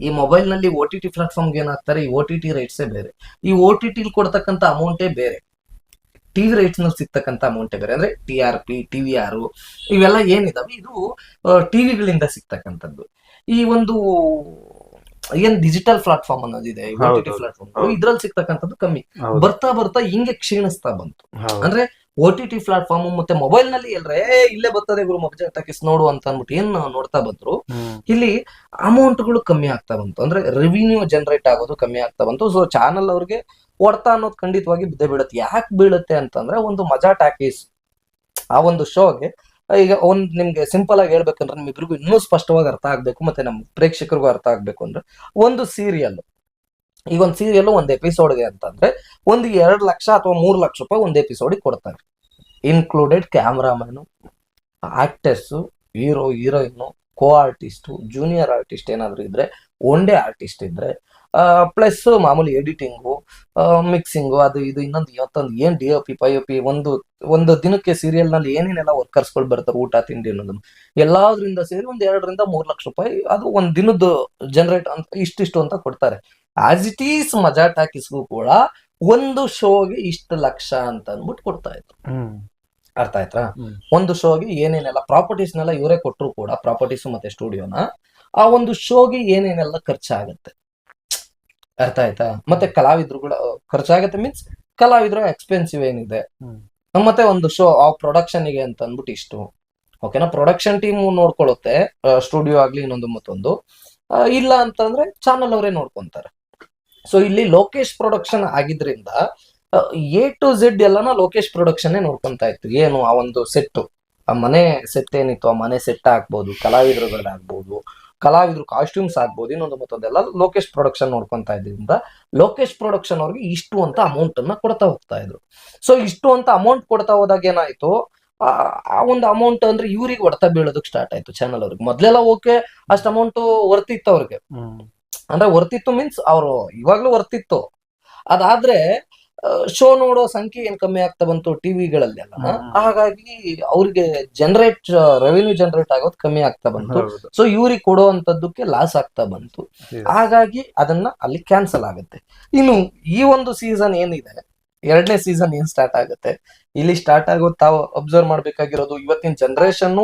ಈ ಮೊಬೈಲ್ನಲ್ಲಿ ಓ ಟಿ ಟಿ ಪ್ಲಾಟ್ಫಾರ್ಮ್ಗೆ ಏನಾಗ್ತಾರೆ ಈ ಓ ಟಿ ಟಿ ರೈಟ್ಸೇ ಬೇರೆ. ಈ ಓ ಟಿ ಟಿ ಕೊಡ್ತಕ್ಕಂಥ ಅಮೌಂಟೇ ಬೇರೆ. ಟಿವಿ ರೈಟ್ಸ್ನಲ್ಲಿ ಸಿಗ್ತಕ್ಕಂಥ ಅಮೌಂಟೇ ಬೇರೆ. ಅಂದ್ರೆ T R P T V R ಇವೆಲ್ಲ ಏನಿದಾವೆ? ಇದು ಟಿವಿಗಳಿಂದ ಸಿಗ್ತಕ್ಕಂಥದ್ದು. ಈ ಒಂದು ಏನ್ ಡಿಜಿಟಲ್ ಪ್ಲಾಟ್ಫಾರ್ಮ್ ಅನ್ನೋದಿದೆ ಪ್ಲಾಟ್ಫಾರ್ಮ್. ಇದ್ರಲ್ಲಿ ಸಿಗ್ತಕ್ಕಂಥದ್ದು ಕಮ್ಮಿ. ಬರ್ತಾ ಬರ್ತಾ ಹಿಂಗೆ ಕ್ಷೀಣಿಸ್ತಾ ಬಂತು. ಅಂದ್ರೆ ಓ ಟಿ ಟಿ ಪ್ಲಾಟ್ಫಾರ್ಮ್ ಮತ್ತೆ ಮೊಬೈಲ್ನಲ್ಲಿ ಎಲ್ಲರೇ "ಏ, ಇಲ್ಲೇ ಬರ್ತದೆ ಗುರು ಮಜಾ ಟಾಕೀಸ್ ನೋಡು ಅಂತ ಅಂದ್ಬಿಟ್ಟು ಏನ್ ನೋಡ್ತಾ ಬಂದ್ರು ಇಲ್ಲಿ ಇಲ್ಲಿ ಅಮೌಂಟ್ಗಳು ಕಮ್ಮಿ ಆಗ್ತಾ ಬಂತು. ಅಂದ್ರೆ ರೆವಿನ್ಯೂ ಜನರೇಟ್ ಆಗೋದು ಕಮ್ಮಿ ಆಗ್ತಾ ಬಂತು. ಸೊ ಚಾನಲ್ ಅವ್ರಿಗೆ ಹೊಡ್ತಾ ಅನ್ನೋದು ಖಂಡಿತವಾಗಿ ಬಿದ್ದೇ ಬೀಳುತ್ತೆ. ಯಾಕೆ ಬೀಳುತ್ತೆ ಅಂತಂದ್ರೆ ಒಂದು ಮಜಾ ಟಾಕೀಸ್ ಆ ಒಂದು ಶೋಗೆ ಈಗ ಒಂದ್ ನಿಮ್ಗೆ ಸಿಂಪಲ್ ಆಗಿ ಹೇಳ್ಬೇಕಂದ್ರೆ ನಿಮ್ಮಿಬ್ರಿಗೂ ಇನ್ನೂ ಸ್ಪಷ್ಟವಾಗಿ ಅರ್ಥ ಆಗ್ಬೇಕು ಮತ್ತೆ ನಮ್ಮ ಪ್ರೇಕ್ಷಕರಿಗೂ ಅರ್ಥ ಆಗ್ಬೇಕು ಅಂದ್ರೆ ಒಂದು ಸೀರಿಯಲ್ ಈಗ ಒಂದು ಸೀರಿಯಲ್ ಒಂದು ಎಪಿಸೋಡ್ಗೆ ಅಂತಂದ್ರೆ ಒಂದು ಎರಡು ಲಕ್ಷ ಅಥವಾ ಮೂರು ಲಕ್ಷ ರೂಪಾಯಿ ಒಂದು ಎಪಿಸೋಡಿಗೆ ಕೊಡ್ತಾರೆ. Included cameraman actors hero heroine co artist junior artist ಏನಾದರೂ ಇದ್ರೆ ಒನ್ ಡೇ ಆರ್ಟಿಸ್ಟ್ ಇದ್ರೆ ಪ್ಲಸ್ ಮಾಮೂಲಿ ಎಡಿಟಿಂಗು ಮಿಕ್ಸಿಂಗು ಅದು ಇದು ಇನ್ನೊಂದು ಇವತ್ತೊಂದು ಏನು ಡಿ ಒ ಪಿ ಪೈ ಒ ಪಿ ಒಂದು ಒಂದು ದಿನಕ್ಕೆ ಸೀರಿಯಲ್ನಲ್ಲಿ ಏನೇನೆಲ್ಲ ವರ್ಕರ್ಸ್ಗಳು ಬರ್ತಾರೆ, ಊಟ, ತಿಂಡಿ ಅನ್ನೋದು. ಎಲ್ಲಾದ್ರಿಂದ ಸೇರಿ ಒಂದು ಎರಡರಿಂದ ಮೂರು ಲಕ್ಷ ರೂಪಾಯಿ, ಅದು ಒಂದು ದಿನದ್ದು ಜನರೇಟ್ ಅಂತ ಇಷ್ಟಿಷ್ಟು ಅಂತ ಕೊಡ್ತಾರೆ. ಆಸ್ ಇಟ್ ಈಸ್ ಮಜಾ ಟಾಕೀಸ್ಗೂ ಕೂಡ ಒಂದು ಶೋಗೆ ಇಷ್ಟು ಲಕ್ಷ ಅಂತ ಅಂದ್ಬಿಟ್ಟು ಕೊಡ್ತಾ ಇತ್ತು. ಅರ್ಥ ಆಯ್ತಾ. ಒಂದು ಶೋಗೆ ಏನೇನೆಲ್ಲ ಪ್ರಾಪರ್ಟೀಸ್ನೆಲ್ಲ ಇವರೇ ಕೊಟ್ಟರು ಕೂಡ ಪ್ರಾಪರ್ಟೀಸ್ ಮತ್ತೆ ಸ್ಟುಡಿಯೋನ ಆ ಒಂದು ಶೋಗೆ ಏನೇನೆಲ್ಲ ಖರ್ಚಾಗತ್ತೆ. ಅರ್ಥ ಆಯ್ತಾ? ಮತ್ತೆ ಕಲಾವಿದ್ರು ಕೂಡ ಖರ್ಚಾಗತ್ತೆ ಮೀನ್ಸ್ ಕಲಾವಿದ್ರು ಎಕ್ಸ್ಪೆನ್ಸಿವ್ ಏನಿದೆ. ಮತ್ತೆ ಒಂದು ಶೋ ಆ ಪ್ರೊಡಕ್ಷನ್ಗೆ ಅಂತ ಅಂದ್ಬಿಟ್ಟು ಇಷ್ಟು. ಓಕೆನಾ ಪ್ರೊಡಕ್ಷನ್ ಟೀಮ್ ನೋಡ್ಕೊಳ್ಳುತ್ತೆ ಸ್ಟುಡಿಯೋ ಆಗ್ಲಿ ಇನ್ನೊಂದು ಮತ್ತೊಂದು. ಇಲ್ಲ ಅಂತಂದ್ರೆ ಚಾನಲ್ ಅವರೇ ನೋಡ್ಕೊಂತಾರೆ. ಸೊ ಇಲ್ಲಿ ಲೋಕೇಶ್ ಪ್ರೊಡಕ್ಷನ್ ಆಗಿದ್ರಿಂದ ಎ ಟು ಝೆಡ್ ಎಲ್ಲಾನ ಲೋಕೇಶ್ ಪ್ರೊಡಕ್ಷನ್ ನೋಡ್ಕೊಂತಾ ಇತ್ತು. ಏನು, ಆ ಒಂದು ಸೆಟ್ ಆ ಮನೆ ಸೆಟ್ ಏನಿತ್ತು, ಆ ಮನೆ ಸೆಟ್ ಆಗ್ಬೋದು, ಕಲಾವಿದರುಗಳಾಗ್ಬೋದು, ಕಲಾವಿದ್ರು ಕಾಸ್ಟ್ಯೂಮ್ಸ್ ಆಗ್ಬೋದು, ಇನ್ನೊಂದು ಮತ್ತೊಂದೆಲ್ಲ ಲೋಕೇಶ್ ಪ್ರೊಡಕ್ಷನ್ ನೋಡ್ಕೊತಾ ಇದ್ರಿಂದ, ಲೋಕೇಶ್ ಪ್ರೊಡಕ್ಷನ್ ಅವ್ರಿಗೆ ಇಷ್ಟು ಅಂತ ಅಮೌಂಟ್ ಅನ್ನ ಕೊಡ್ತಾ ಹೋಗ್ತಾ ಇದ್ರು. ಸೊ ಇಷ್ಟು ಅಂತ ಅಮೌಂಟ್ ಕೊಡ್ತಾ ಹೋದಾಗ ಏನಾಯ್ತು, ಆ ಒಂದು ಅಮೌಂಟ್ ಅಂದ್ರೆ ಇವ್ರಿಗೆ ಹೊಡ್ತಾ ಬೀಳೋದಕ್ಕೆ ಸ್ಟಾರ್ಟ್ ಆಯ್ತು ಚಾನಲ್ ಅವ್ರಿಗೆ. ಮೊದ್ಲೆಲ್ಲ ಓಕೆ ಅಷ್ಟು ಅಮೌಂಟ್ ವರ್ತಿತ್ತು ಅವ್ರಿಗೆ. ಅಂದ್ರೆ ವರ್ತಿತ್ತು ಮೀನ್ಸ್ ಅವರು ಇವಾಗ್ಲೂ ವರ್ತಿತ್ತು. ಅದಾದ್ರೆ ಶೋ ನೋಡೋ ಸಂಖ್ಯೆ ಏನ್ ಕಮ್ಮಿ ಆಗ್ತಾ ಬಂತು ಟಿವಿಗಳಲ್ಲೆಲ್ಲ. ಹಾಗಾಗಿ ಅವ್ರಿಗೆ ಜನರೇಟ್ ರೆವಿನ್ಯೂ ಜನರೇಟ್ ಆಗೋದು ಕಮ್ಮಿ ಆಗ್ತಾ ಬಂತು. ಸೊ ಇವ್ರಿಗೆ ಕೊಡುವಂತದ್ದಕ್ಕೆ ಲಾಸ್ ಆಗ್ತಾ ಬಂತು. ಹಾಗಾಗಿ ಅದನ್ನ ಅಲ್ಲಿ ಕ್ಯಾನ್ಸಲ್ ಆಗುತ್ತೆ. ಇನ್ನು ಈ ಒಂದು ಸೀಸನ್ ಏನಿದೆ ಎರಡನೇ ಸೀಸನ್ ಏನ್ ಸ್ಟಾರ್ಟ್ ಆಗುತ್ತೆ? ಇಲ್ಲಿ ಸ್ಟಾರ್ಟ್ ಆಗೋದು ತಾವು ಅಬ್ಸರ್ವ್ ಮಾಡ್ಬೇಕಾಗಿರೋದು ಇವತ್ತಿನ ಜನರೇಷನ್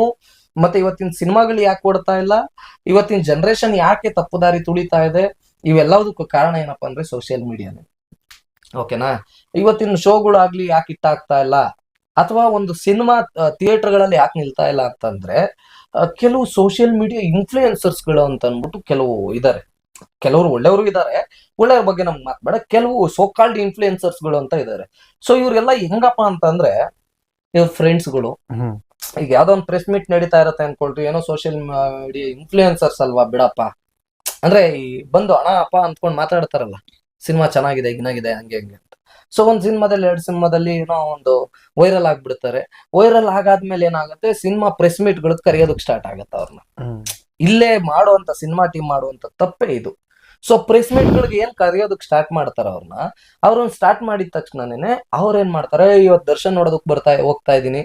ಮತ್ತೆ ಇವತ್ತಿನ ಸಿನಿಮಾಗಳು ಯಾಕೆ ಕೊಡ್ತಾ ಇಲ್ಲ? ಇವತ್ತಿನ ಜನರೇಷನ್ ಯಾಕೆ ತಪ್ಪು ದಾರಿ ತುಳಿತಾ ಇದೆ? ಇವೆಲ್ಲದಕ್ಕೂ ಕಾರಣ ಏನಪ್ಪಾ ಅಂದ್ರೆ ಸೋಷಿಯಲ್ ಮೀಡಿಯಾನೇ ಓಕೆನಾ ಇವತ್ತಿನ ಶೋಗಳಾಗ್ಲಿ ಯಾಕೆ ಇಟ್ಟಾಗ್ತಾ ಇಲ್ಲ? ಅಥವಾ ಒಂದು ಸಿನಿಮಾ ಥಿಯೇಟರ್ಗಳಲ್ಲಿ ಯಾಕೆ ನಿಲ್ತಾ ಇಲ್ಲ ಅಂತಂದ್ರೆ ಕೆಲವು ಸೋಷಿಯಲ್ ಮೀಡಿಯಾ ಇನ್ಫ್ಲೂಯೆನ್ಸರ್ಸ್ಗಳು ಅಂತ ಅಂದ್ಬಿಟ್ಟು ಕೆಲವು ಇದಾರೆ. ಕೆಲವರು ಒಳ್ಳೆಯವರು ಇದ್ದಾರೆ ಒಳ್ಳೆಯವ್ರ ಬಗ್ಗೆ ನಮ್ಗೆ ಮಾತಾಡ ಕೆಲವು ಸೋಕಾಲ್ಡ್ ಇನ್ಫ್ಲೂಯೆನ್ಸರ್ಸ್ಗಳು ಅಂತ ಇದ್ದಾರೆ ಸೊ ಇವ್ರೆಲ್ಲ ಹೆಂಗಪ್ಪ ಅಂತಂದ್ರೆ, ಇವ್ರ ಫ್ರೆಂಡ್ಸ್ಗಳು. ಈಗ ಯಾವ್ದೋ ಒಂದು ಪ್ರೆಸ್ ಮೀಟ್ ನಡೀತಾ ಇರತ್ತೆ ಅನ್ಕೊಳ್ರಿ ಏನೋ ಸೋಷಿಯಲ್ ಮೀಡಿಯಾ ಇನ್ಫ್ಲೂಯೆನ್ಸರ್ಸ್ ಅಲ್ವಾ ಬಿಡಪ್ಪ. ಅಂದ್ರೆ ಈ ಬಂದು ಹಣ ಅಪ್ಪ ಅಂದ್ಕೊಂಡು ಮಾತಾಡ್ತಾರಲ್ಲ ಸಿನಿಮಾ ಚೆನ್ನಾಗಿದೆ ಗಿನಾಗಿದೆ ಹಂಗೆ ಹಂಗೆ ಅಂತ. ಸೊ ಒಂದ್ ಸಿನಿಮಾದಲ್ಲಿ ಎರಡು ಸಿನಿಮಾದಲ್ಲಿ ಏನೋ ಒಂದು ವೈರಲ್ ಆಗ್ಬಿಡ್ತಾರೆ. ವೈರಲ್ ಆಗಾದ್ಮೇಲೆ ಏನಾಗುತ್ತೆ ಸಿನಿಮಾ ಪ್ರೆಸ್ ಮೀಟ್ ಮೀಟ್ಗಳು ಕರೆಯೋದಕ್ಕೆ ಸ್ಟಾರ್ಟ್ ಆಗುತ್ತೆ ಅವ್ರನ್ನ. ಇಲ್ಲೇ ಮಾಡುವಂತ ಸಿನಿಮಾ ಟೀಮ್ ಮಾಡುವಂತ ತಪ್ಪೇ ಇದು. ಸೊ ಪ್ರೆಸ್ ಮೀಟ್ ಗಳಿಗೆ ಏನ್ ಕರೆಯೋದಕ್ ಸ್ಟಾರ್ಟ್ ಮಾಡ್ತಾರ ಅವ್ರನ್ನ ಅವ್ರನ್ನ ಸ್ಟಾರ್ಟ್ ಮಾಡಿದ ತಕ್ಷಣನೇ ಅವ್ರ ಏನ್ ಮಾಡ್ತಾರೆ ಇವತ್ ದರ್ಶನ್ ನೋಡೋದಕ್ ಬರ್ತಾ ಹೋಗ್ತಾ ಇದೀನಿ.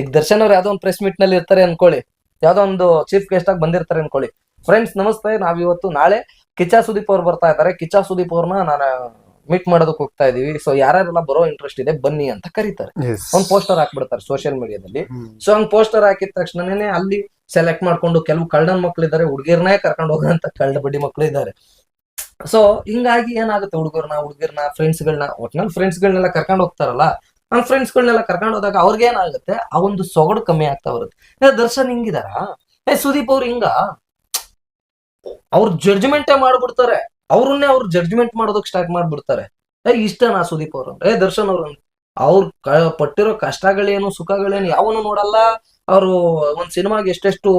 ಈಗ ದರ್ಶನ್ ಅವ್ರು ಯಾವ್ದೋ ಒಂದು ಪ್ರೆಸ್ ಮೀಟ್ನಲ್ಲಿ ಇರ್ತಾರೆ ಅನ್ಕೊಳ್ಳಿ. ಯಾವ್ದೋ ಒಂದು ಚೀಫ್ ಗೆಸ್ಟ್ ಆಗಿ ಬಂದಿರ್ತಾರೆ ಅನ್ಕೊಳ್ಳಿ. ಫ್ರೆಂಡ್ಸ್ ನಮಸ್ತೆ ನಾವಿವತ್ತು ನಾಳೆ ಕಿಚ್ಚಾ ಸುದೀಪ್ ಅವ್ರು ಬರ್ತಾ ಇದ್ದಾರೆ. ಕಿಚ್ಚಾ ಸುದೀಪ್ ಅವ್ರನ್ನ ನಾನು ಮೀಟ್ ಮಾಡೋದಕ್ಕೆ ಹೋಗ್ತಾ ಇದೀವಿ ಸೊ ಯಾರ್ಯಾರೆಲ್ಲ ಬರೋ ಇಂಟ್ರೆಸ್ಟ್ ಇದೆ ಬನ್ನಿ ಅಂತ ಕರೀತಾರೆ. ಒಂದ್ ಪೋಸ್ಟರ್ ಹಾಕ್ಬಿಡ್ತಾರೆ ಸೋಷಿಯಲ್ ಮೀಡಿಯಾದಲ್ಲಿ ಸೊ ಹಂಗ್ ಪೋಸ್ಟರ್ ಹಾಕಿದ ತಕ್ಷಣನೇ ಅಲ್ಲಿ ಸೆಲೆಕ್ಟ್ ಮಾಡ್ಕೊಂಡು ಕೆಲವು ಕಳ್ಳನ್ ಮಕ್ಳಿದ್ದಾರೆ ಹುಡುಗಿರ್ನೇ ಕರ್ಕೊಂಡು ಹೋಗೋಂತ ಕಳ್ಳ ಬಡ್ಡಿ ಮಕ್ಳು ಇದ್ದಾರೆ. ಸೊ ಹಿಂಗಾಗಿ ಏನಾಗುತ್ತೆ ಹುಡುಗರ್ನ ಹುಡುಗಿರ್ನ ಫ್ರೆಂಡ್ಸ್ಗಳನ್ನ ಒಟ್ನಲ್ಲಿ ಫ್ರೆಂಡ್ಸ್ಗಳನ್ನೆಲ್ಲ ಕರ್ಕೊಂಡು ಹೋಗ್ತಾರಲ್ಲ. ಆ ಫ್ರೆಂಡ್ಸ್ಗಳನ್ನೆಲ್ಲ ಕರ್ಕೊಂಡು ಹೋದಾಗ ಅವ್ರಿಗೆ ಏನಾಗುತ್ತೆ? ಆ ಒಂದು ಸೊಗಡು ಕಮ್ಮಿ ಆಗ್ತಾ ಬರುತ್ತೆ. ಏ, ದರ್ಶನ್ ಹಿಂಗಿದಾರ? ಏ, ಸುದೀಪ್ ಅವ್ರು ಹಿಂಗ? ಅವ್ರ ಜಡ್ಜ್ಮೆಂಟೇ ಮಾಡ್ಬಿಡ್ತಾರೆ. ಅವ್ರನ್ನೇ ಅವ್ರು ಜಡ್ಜ್ಮೆಂಟ್ ಮಾಡೋದಕ್ಕೆ ಸ್ಟಾರ್ಟ್ ಮಾಡ್ಬಿಡ್ತಾರೆ. ಏ, ಇಷ್ಟನಾ ಸುದೀಪ್ ಅವ್ರು ಏ, ದರ್ಶನ್ ಅವ್ರು ಅವ್ರ ಪಟ್ಟಿರೋ ಕಷ್ಟಗಳೇನು, ಸುಖಗಳೇನು ಯಾವನು ನೋಡಲ್ಲ. ಅವರು ಒಂದ್ ಸಿನಿಮಾಗೆ ಎಷ್ಟೆಷ್ಟು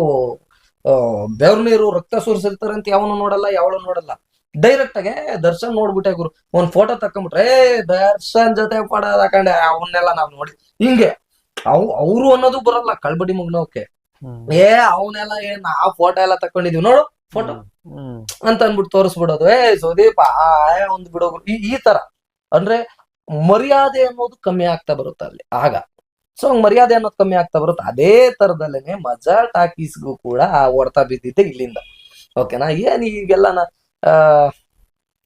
ಬೆವ್ರ ನೀರು, ರಕ್ತ ಸುರಿಸಿರ್ತಾರೆ ಅಂತ ಯಾವನು ನೋಡಲ್ಲ, ಯಾವಳು ನೋಡಲ್ಲ. ಡೈರೆಕ್ಟ್ ಆಗಿ ದರ್ಶನ್ ನೋಡ್ಬಿಟ್ಟೆ ಗುರು. ಒಂದ್ ಫೋಟೋ ತಕೊಂಡ್ಬಿಟ್ರೆ ಏ ದರ್ಶನ್ ಜೊತೆ ಫೋಟೋ ತಕೊಂಡೆ. ಅವನ್ನೆಲ್ಲ ನಾವ್ ನೋಡಿ ಹಿಂಗೆ. ಅವ್ ಅವ್ರು ಅನ್ನೋದು ಬರಲ್ಲ ಕಳ್ಬಡಿ ಮುಗ್ನೋಕೆ. ಏ ಅವನ್ನೆಲ್ಲ ಏನ್ ಆ ಫೋಟೋ ಎಲ್ಲ ತಕೊಂಡಿದೀವಿ ನೋಡು ಫೋಟೋ ಅಂತ ಅನ್ಬಿಟ್ಟು ತೋರಿಸ್ಬಿಡೋದು. ಏ ಸುದೀಪ್ ಆ ಒಂದು ಬಿಡೋ ಈ ಈ ತರ. ಅಂದ್ರೆ ಮರ್ಯಾದೆ ಅನ್ನೋದು ಕಮ್ಮಿ ಆಗ್ತಾ ಬರುತ್ತೆ ಅಲ್ಲಿ ಆಗ. ಸೊ ಹಂಗ್ ಮರ್ಯಾದೆ ಅನ್ನೋದು ಕಮ್ಮಿ ಆಗ್ತಾ ಬರುತ್ತೆ. ಅದೇ ತರದಲ್ಲೇನೆ ಮಜಾ ಟಾಕೀಸ್ಗೂ ಕೂಡ ಓಡ್ತಾ ಹೊಡ್ತಾ ಬಿದ್ದಿದ್ದೆ ಇಲ್ಲಿಂದ. ಓಕೆನಾ ಏನ್ ಈಗೆಲ್ಲ ನಾ ಆ,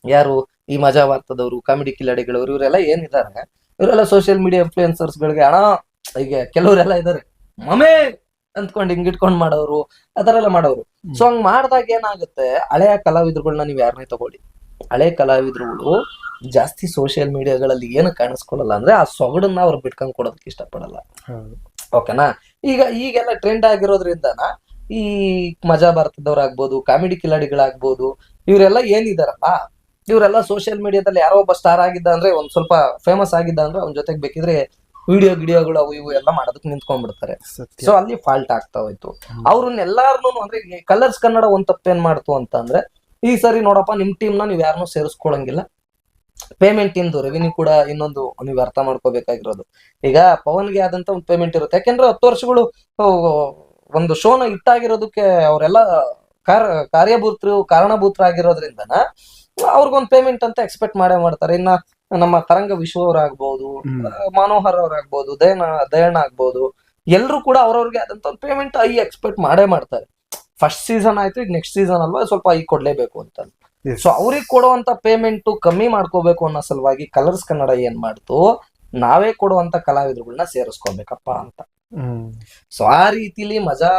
ಯಾರು ಈ ಮಜಾ ವಾರ್ತದವರು ಕಾಮಿಡಿ ಕಿಲಾಡಿಗಳವರು ಇವರೆಲ್ಲ ಏನಿದ್ದಾರೆ ಇವರೆಲ್ಲ ಸೋಷಿಯಲ್ ಮೀಡಿಯಾ ಇನ್ಫ್ಲೂಯೆನ್ಸರ್ಸ್ ಗಳಿಗೆ ಹಣ ಈಗ ಕೆಲವರೆಲ್ಲ ಇದಾರೆ ಮಮೆ ಅಂದ್ಕೊಂಡು ಹಿಂಗ್ ಇಟ್ಕೊಂಡ್ ಮಾಡೋರು ಆತರ ಎಲ್ಲ ಮಾಡೋರು. ಸೊ ಹಂಗ್ ಮಾಡ್ದಾಗ ಏನಾಗುತ್ತೆ? ಹಳೆಯ ಕಲಾವಿದರುಗಳನ್ನ ನೀವು ಯಾರನ್ನೇ ತಗೊಳ್ಳಿ. ಹಳೆ ಕಲಾವಿದರುಗಳು ಜಾಸ್ತಿ ಸೋಷಿಯಲ್ ಮೀಡಿಯಾಗಳಲ್ಲಿ ಏನು ಕಾಣಿಸ್ಕೊಳ್ಳಲ್ಲ ಅಂದ್ರೆ ಆ ಸೊಗಡನ್ನ ಅವ್ರು ಬಿಟ್ಕೊಂಡ್ ಕೊಡೋದಕ್ಕೆ ಇಷ್ಟಪಡಲ್ಲ. ಓಕೆನಾ ಈಗ ಈಗೆಲ್ಲ ಟ್ರೆಂಡ್ ಆಗಿರೋದ್ರಿಂದನ ಈ ಮಜಾ ಭಾರತದವ್ರಾಗ್ಬೋದು ಕಾಮಿಡಿ ಕಿಲಾಡಿಗಳಾಗ್ಬೋದು ಇವರೆಲ್ಲ ಏನಿದಾರಲ್ಲ ಇವರೆಲ್ಲ ಸೋಷಿಯಲ್ ಮೀಡಿಯಾದಲ್ಲಿ ಯಾರೋ ಒಬ್ಬ ಸ್ಟಾರ್ ಆಗಿದ್ದ ಅಂದ್ರೆ ಒಂದ್ ಸ್ವಲ್ಪ ಫೇಮಸ್ ಆಗಿದ್ದ ಅಂದ್ರೆ ಅವ್ನ ಜೊತೆಗೆ ಬೇಕಿದ್ರೆ ವಿಡಿಯೋ ಗಿಡಿಯೋಗಳು ಅವು ಇವು ಎಲ್ಲ ಮಾಡೋದಕ್ಕೆ ನಿಂತ್ಕೊಂಡ್ಬಿಡ್ತಾರೆ. ಸೊ ಅಲ್ಲಿ ಫಾಲ್ಟ್ ಆಗ್ತಾ ಹೋಯ್ತು. ಅವ್ರನ್ನ ಎಲ್ಲಾರ್ನು ಅಂದ್ರೆ ಕಲರ್ಸ್ ಕನ್ನಡ ಒಂದ್ ತಪ್ಪೇನ್ ಮಾಡ್ತು ಅಂತ ಅಂದ್ರೆ ಈ ಸರಿ ನೋಡಪ್ಪ ನಿಮ್ ಟೀಮ್ನ ನೀವ್ ಯಾರನ್ನೂ ಸೇರಿಸ್ಕೊಳಂಗಿಲ್ಲ. ಪೇಮೆಂಟ್ ಇಂದು ರೆವಿನ್ಯೂ ಕೂಡ ಇನ್ನೊಂದು ನೀವು ಅರ್ಥ ಮಾಡ್ಕೋಬೇಕಾಗಿರೋದು. ಈಗ ಪವನ್ಗೆ ಆದಂತ ಒಂದು ಪೇಮೆಂಟ್ ಇರುತ್ತೆ. ಯಾಕೆಂದ್ರೆ ಹತ್ತು ವರ್ಷಗಳು ಒಂದು ಶೋನ ಇಟ್ಟಾಗಿರೋದಕ್ಕೆ ಅವರೆಲ್ಲ ಕಾರ್ ಕಾರ್ಯಭೂತರು ಕಾರಣಭೂತರಾಗಿರೋದ್ರಿಂದನ ಅವ್ರಿಗೊಂದು ಪೇಮೆಂಟ್ ಅಂತ ಎಕ್ಸ್ಪೆಕ್ಟ್ ಮಾಡೇ ಮಾಡ್ತಾರೆ. ಇನ್ನ ನಮ್ಮ ತರಂಗ ವಿಶ್ವ ಅವ್ರಾಗ್ಬೋದು ಹ್ಮ್. ಆ, ಮನೋಹರ್ ಅವ್ರಾಗ್ಬೋದು ದಯನ ದಯಣ್ಣ ಆಗ್ಬೋದು ಎಲ್ರು ಕೂಡ ಅವ್ರವ್ರಿಗೆ ಆದಂತ ಒಂದು ಪೇಮೆಂಟ್ ಐ ಎಕ್ಸ್ಪೆಕ್ಟ್ ಮಾಡೇ ಮಾಡ್ತಾರೆ. ಫಸ್ಟ್ ಸೀಸನ್ ಆಯ್ತು ಈಗ ನೆಕ್ಸ್ಟ್ ಸೀಸನ್ ಅಲ್ವಾ ಸ್ವಲ್ಪ ಐ ಕೊಡ್ಲೇಬೇಕು ಅಂತ. ಸೊ ಅವ್ರಿಗೆ ಕೊಡುವಂತ ಪೇಮೆಂಟ್ ಕಮ್ಮಿ ಮಾಡ್ಕೋಬೇಕು ಅನ್ನೋ ಸಲುವಾಗಿ ಕಲರ್ಸ್ ಕನ್ನಡ ಏನ್ ಮಾಡ್ತು ನಾವೇ ಕೊಡುವಂತ ಕಲಾವಿದರುಗಳನ್ನ ಸೇರಿಸ್ಕೊಬೇಕಪ್ಪ ಅಂತ. ಸೊ ಆ ರೀತಿಲಿ ಮಜಾ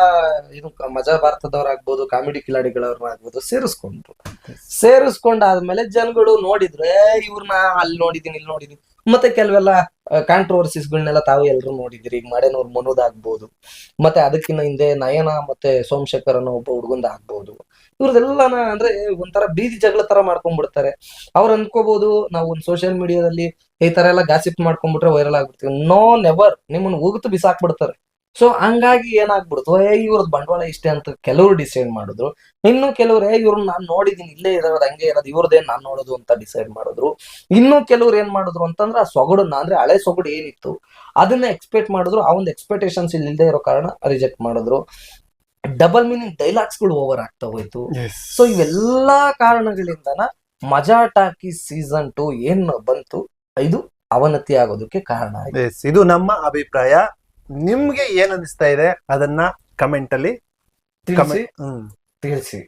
ಏನು ಮಜಾ ಭಾರತದವ್ರಾಗ್ಬೋದು ಕಾಮಿಡಿ ಕಿಲಾಡಿಗಳವ್ರಾಗ್ಬೋದು ಸೇರಿಸ್ಕೊಂಡ್ರು. ಸೇರಿಸ್ಕೊಂಡಾದ್ಮೇಲೆ ಜನಗಳು ನೋಡಿದ್ರು ಏ ಇವ್ರನ್ನ ಅಲ್ಲಿ ನೋಡಿದೀನಿ, ಇಲ್ಲಿ ನೋಡಿದೀನಿ. ಮತ್ತೆ ಕೆಲವೆಲ್ಲ ಕಾಂಟ್ರವರ್ಸಿಸ್ಗಳನ್ನೆಲ್ಲ ತಾವು ಎಲ್ರು ನೋಡಿದಿರಿ. ಈಗ ಮಾಡೇನವ್ರು ಮನೋದ್ ಆಗ್ಬೋದು. ಮತ್ತೆ ಅದಕ್ಕಿಂತ ಹಿಂದೆ ನಯನ ಮತ್ತೆ ಸೋಮಶೇಖರ್ ಅನ್ನೋ ಒಬ್ಬ ಹುಡುಗಂದ ಆಗ್ಬೋದು. ಇವ್ರದೆಲ್ಲನ ಅಂದ್ರೆ ಒಂಥರ ಬೀದಿ ಜಗಳ ತರ ಮಾಡ್ಕೊಂಡ್ಬಿಡ್ತಾರೆ. ಅವ್ರು ಅನ್ಕೋಬಹುದು ನಾವು ಒಂದು ಸೋಷಿಯಲ್ ಮೀಡಿಯಾದಲ್ಲಿ ಈ ತರ ಎಲ್ಲ ಗಾಸಿಪ್ ಮಾಡ್ಕೊಂಡ್ಬಿಟ್ರೆ ವೈರಲ್ ಆಗ್ಬಿಡ್ತೀವಿ. ನೋ ನೆವರ್ ನಿಮ್ಮನ್ನ ಉಗುತ್ತು ಬಿಸಾಕ್ಬಿಡ್ತಾರೆ. ಸೊ ಹಂಗಾಗಿ ಏನಾಗ್ಬಿಡ್ತು, ಏ, ಇವ್ರದ್ ಬಂಡವಾಳ ಇಷ್ಟೇ ಅಂತ ಕೆಲವರು ಡಿಸೈಡ್ ಮಾಡಿದ್ರು. ಇನ್ನು ಕೆಲವ್ರು, ಏ, ಇವ್ರನ್ನ ನಾನು ನೋಡಿದೀನಿ, ಇಲ್ಲೇ ಇರೋದು, ಹಂಗೆ ಇರೋದು ಇವ್ರದೇನ್ ನಾನು ನೋಡೋದು ಅಂತ ಡಿಸೈಡ್ ಮಾಡಿದ್ರು. ಇನ್ನು ಕೆಲವ್ರು ಏನ್ ಮಾಡಿದ್ರು ಅಂತಂದ್ರೆ, ಆ ಸೊಗಡನ್ನ ಅಂದ್ರೆ ಹಳೆ ಸೊಗಡು ಏನಿತ್ತು, ಅದನ್ನ ಎಕ್ಸ್ಪೆಕ್ಟ್ ಮಾಡಿದ್ರು, ಆ ಒಂದು ಎಕ್ಸ್ಪೆಕ್ಟೇಷನ್ಸ್ ಇಲ್ಲದೆ ಇರೋ ಕಾರಣ ರಿಜೆಕ್ಟ್ ಮಾಡಿದ್ರು. ಡಬಲ್ ಮೀನಿಂಗ್ ಡೈಲಾಗ್ಸ್ಗಳು ಓವರ್ ಆಗ್ತಾ ಹೋಯ್ತು. ಸೊ ಇವೆಲ್ಲಾ ಕಾರಣಗಳಿಂದನ ಮಜಾ ಟಾಕಿ ಸೀಸನ್ ಟು ಏನ್ ಬಂತು ಇದು ಅವನತಿ ಆಗೋದಕ್ಕೆ ಕಾರಣ ಇದು ನಮ್ಮ ಅಭಿಪ್ರಾಯ. ನಿಮ್ಗೆ ಏನ್ ಅನಿಸ್ತಾ ಇದೆ ಅದನ್ನ ಕಮೆಂಟ್ ಅಲ್ಲಿ ತಿಳಿಸಿ.